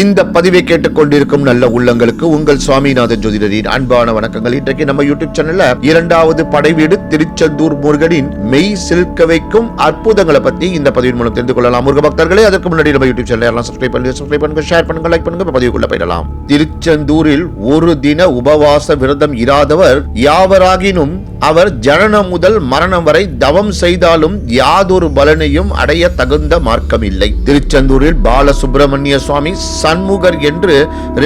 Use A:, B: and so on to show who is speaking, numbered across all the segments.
A: இந்த பதிவை கேட்டுக்கொண்டிருக்கும் நல்ல உள்ளங்களுக்கு உங்கள் சுவாமிநாதன் ஜோதிடரின் அன்பான வணக்கங்கள். இன்றைக்கு நம்ம யூடியூப் சேனல்ல இரண்டாவது படைவீடு திருச்செந்தூர் முருகனின் மெய் சிலிர்க்க வைக்கும் அற்புதங்களை பற்றி இந்த பதிவின் மூலம் தெரிந்து கொள்ளலாம். முருக பக்தர்களே அதற்கு முன்னாடி நம்ம யூடியூப் சேனல் எல்லாம் சப்ஸ்கிரைப் பண்ணுங்க சப்ஸ்கிரைப் பண்ணுங்க ஷேர் பண்ணுங்க லைக் பண்ணுங்க பதிவுக்குள்ள போயிடலாம். திருச்செந்தூரில் ஒரு தின உபவாச விரதம் இராதவர் யாவராகினும் அவர் ஜனனம் முதல் மரணம் வரை தவம் செய்தாலும் யாதொரு பலனையும் அடைய தகுந்த மார்க்கம் இல்லை திருச்செந்தூரில் பாலசுப்பிரமணிய சுவாமி சண்முகர் என்று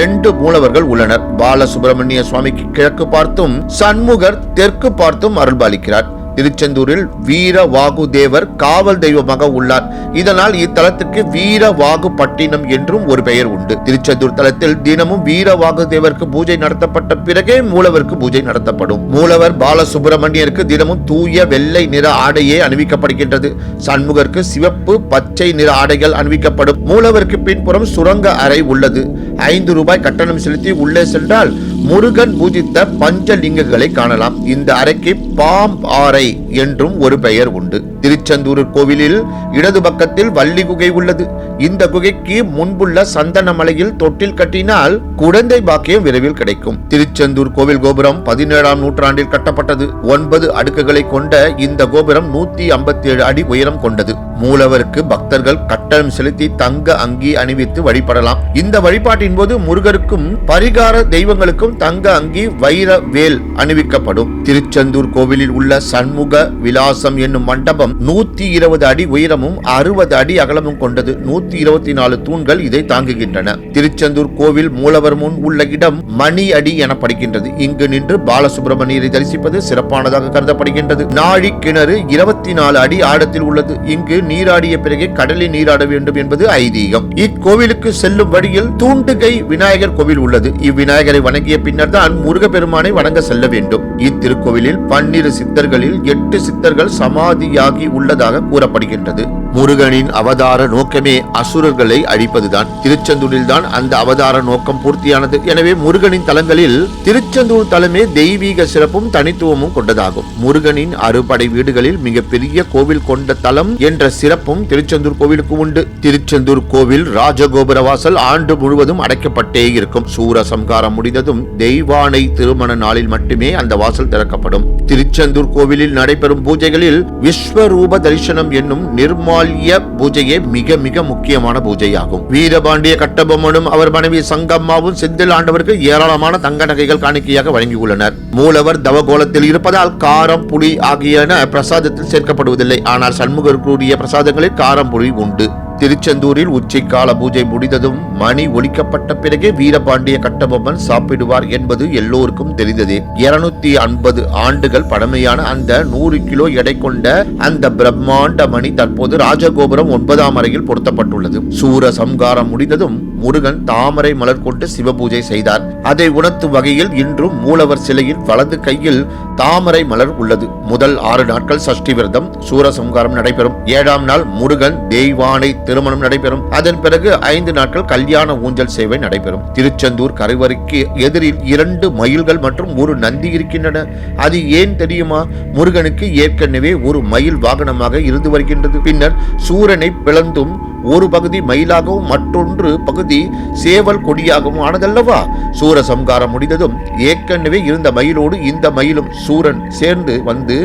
A: ரெண்டு மூலவர்கள் உள்ளனர். பாலசுப்பிரமணிய சுவாமிக்கு கிழக்கு பார்த்தும் சண்முகர் தெற்கு பார்த்தும் அருள்பாலிக்கிறார். திருச்செந்தூரில் வீரவாகு தேவர் காவல் தெய்வமாக உள்ளார். இதனால் இத்தலத்திற்கு வீர வாகு பட்டினம் என்றும் ஒரு பெயர் உண்டு. திருச்செந்தூர் தலத்தில் தினமும் வீரவாகு தேவருக்கு பூஜை நடத்தப்பட்ட பிறகே மூலவருக்கு பூஜை நடத்தப்படும். மூலவர் பாலசுப்பிரமணியருக்கு தினமும் தூய வெள்ளை நிற ஆடையே அணிவிக்கப்படுகின்றது. சண்முகருக்கு சிவப்பு பச்சை நிற ஆடைகள் அணிவிக்கப்படும். மூலவருக்கு பின்புறம் சுரங்க அறை உள்ளது. ஐந்து ரூபாய் கட்டணம் செலுத்தி உள்ளே சென்றால் முருகன் பூஜித்த பஞ்சலிங்கங்களை காணலாம். இந்த அறைக்கு பாம் ஆறை என்றும் ஒரு பெயர் உண்டு. திருச்செந்தூர் கோவிலில் இடது பக்கத்தில் வள்ளி குகை உள்ளது. இந்த குகைக்கு முன்புள்ள சந்தன மலையில் தொட்டில் கட்டினால் குழந்தை பாக்கியம் விரைவில் கிடைக்கும். திருச்செந்தூர் கோவில் கோபுரம் பதினேழாம் நூற்றாண்டில் கட்டப்பட்டது. ஒன்பது அடுக்குகளை கொண்ட இந்த கோபுரம் நூத்தி ஐம்பத்தி ஏழு அடி உயரம் கொண்டது. மூலவருக்கு பக்தர்கள் கட்டணம் செலுத்தி தங்க அங்கி அணிவித்து வழிபடலாம். இந்த வழிபாட்டின் போது முருகருக்கும் பரிகார தெய்வங்களுக்கும் தங்க அங்கி வைர வேல் அணிவிக்கப்படும். திருச்செந்தூர் கோவிலில் உள்ள சண்முக விலாசம் என்னும் மண்டபம் நூத்தி இருபது அடி உயரமும் அறுபது அடி அகலமும் கொண்டது. நூத்தி இருபத்தி நாலு தூண்கள் இதை தாங்குகின்றன. திருச்செந்தூர் கோவில் மூலவர் முன் உள்ள இடம் மணி அடி எனப்படுகின்றது. இங்கு நின்று பாலசுப்பிரமணியரை தரிசிப்பது சிறப்பானதாக கருதப்படுகின்றது. நாழி கிணறு இருபத்தி நாலு அடி ஆழத்தில் உள்ளது. இங்கு நீராடிய பிறகே கடலில் நீராட வேண்டும் என்பது ஐதீகம். இக்கோவிலுக்கு செல்லும் வழியில் தூண்டுகை விநாயகர் கோவில் உள்ளது. இவ்விநாயகரை வணங்கிய பின்னர் தான் முருகப்பெருமானை வணங்க செல்ல வேண்டும். இத்திருக்கோவிலில் பன்னிரு சித்தர்களில் எட்டு சித்தர்கள் சமாதியாகி உள்ளதாக கூறப்படுகின்றது. முருகனின் அவதார நோக்கமே அசுரர்களை அழிப்பதுதான். திருச்செந்தூரில் தான் அந்த அவதார நோக்கம் பூர்த்தியானது. எனவே முருகனின் தலங்களில் திருச்செந்தூர் தலமே தெய்வீக சிறப்பும் தனித்துவமும் கொண்டதாகும். முருகனின் அறுபடை வீடுகளில் மிகப்பெரிய கோவில் கொண்ட தலம் என்ற சிறப்பும் திருச்செந்தூர் கோவிலுக்கு உண்டு. திருச்செந்தூர் கோவில் ராஜகோபுர வாசல் ஆண்டு முழுவதும் அடைக்கப்பட்டே இருக்கும். சூரசம்காரம் முடிந்ததும் தெய்வானை திருமண நாளில் மட்டுமே அந்த வாசல் திறக்கப்படும். திருச்செந்தூர் கோவிலில் நடைபெறும் பூஜைகளில் விஸ்வரூப தரிசனம் என்னும் நிர்மா நிர்மால்ய பூஜையே மிக மிக முக்கியமான பூஜையாகும். வீரபாண்டிய கட்டபொம்மனும் அவர் மனைவி சங்கம்மாவும் செந்தில் ஆண்டவருக்கு ஏராளமான தங்க நகைகள் காணிக்கையாக வழங்கியுள்ளனர். மூலவர் தவகோலத்தில் இருப்பதால் காரம் புளி ஆகியன பிரசாதத்தில் சேர்க்கப்படுவதில்லை. ஆனால் சண்முகர் கூறிய பிரசாதங்களில் காரம் புளி உண்டு. திருச்செந்தூரில் உச்சிக்கால பூஜை முடிந்ததும் மணி ஒலிக்கப்பட்ட பிறகே வீரபாண்டிய கட்டபொம்மன் சாப்பிடுவார் என்பது எல்லோருக்கும் தெரிந்ததே. இருநூத்தி ஐம்பது ஆண்டுகள் பழமையான அந்த நூறு கிலோ எடை கொண்ட அந்த பிரம்மாண்ட மணி தற்போது ராஜகோபுரம் ஒன்பதாம் அறையில் பொருத்தப்பட்டுள்ளது. சூர சம்காரம் முடிந்ததும் முருகன் தாமரை மலர் கொண்டு சிவபூஜை செய்தார். அதை உணர்த்தும் வகையில் இன்றும் மூலவர் சிலையில் வலது கையில் தாமரை மலர் உள்ளது. முதல் ஆறு நாட்கள் சஷ்டி விரதம் சூரசம்காரம் நடைபெறும். ஏழாம் நாள் முருகன் தெய்வானை திருமணம் நடைபெறும். அதன் பிறகு ஐந்து நாட்கள் கல்யாண ஊஞ்சல் சேவை நடைபெறும். திருச்செந்தூர் கரைவரைக்கு எதிரில் இரண்டு மயில்கள் மற்றும் ஒரு நந்தி இருக்கின்றன. அது ஏன் தெரியுமா? முருகனுக்கு ஏற்கனவே ஒரு மயில் வாகனமாக இருந்து வருகின்றது. பின்னர் சூரனை பிளந்தும் ஒரு பகுதி மயிலாகவும் மற்றொன்று பகுதி சேவல் கொடியாகவும் ஆனதல்லவா? சூர சம்காரம் முடிந்ததும் ஏற்கனவே இருந்த மயிலோடு இந்த மயிலும் சூரன் சேர்ந்து வந்து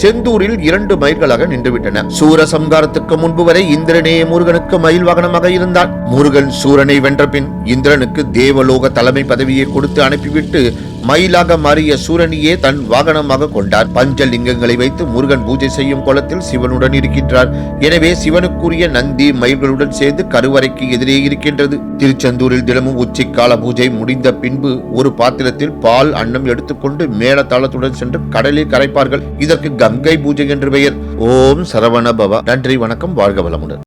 A: செந்தூரில் இரண்டு மயில்களாக நின்றுவிட்டன. சூர சம்காரத்துக்கு முன்பு வரை இந்திரனே முருகனுக்கு மயில் வாகனமாக இருந்தான். முருகன் சூரனை வென்ற பின் இந்திரனுக்கு தேவலோக தலைமை பதவியை கொடுத்து அனுப்பிவிட்டு மயிலாக மாறிய சூரனியே தன் வாகனமாக கொண்டார். பஞ்சலிங்கங்களை வைத்து முருகன் பூஜை செய்யும் கோலத்தில் சிவனுடன் இருக்கின்றார். எனவே சிவனுக்குரிய நந்தி மயில்களுடன் சேர்ந்து கருவறைக்கு எதிரே இருக்கின்றது. திருச்செந்தூரில் தினமும் உச்சிக்கால பூஜை முடிந்த பின்பு ஒரு பாத்திரத்தில் பால் அன்னம் எடுத்துக்கொண்டு மேளதாளத்துடன் சென்று கடலில் கரைப்பார்கள். இதற்கு கங்கை பூஜை என்று பெயர். ஓம் சரவண பவ. நன்றி வணக்கம் வாழ்க வளமுடன்.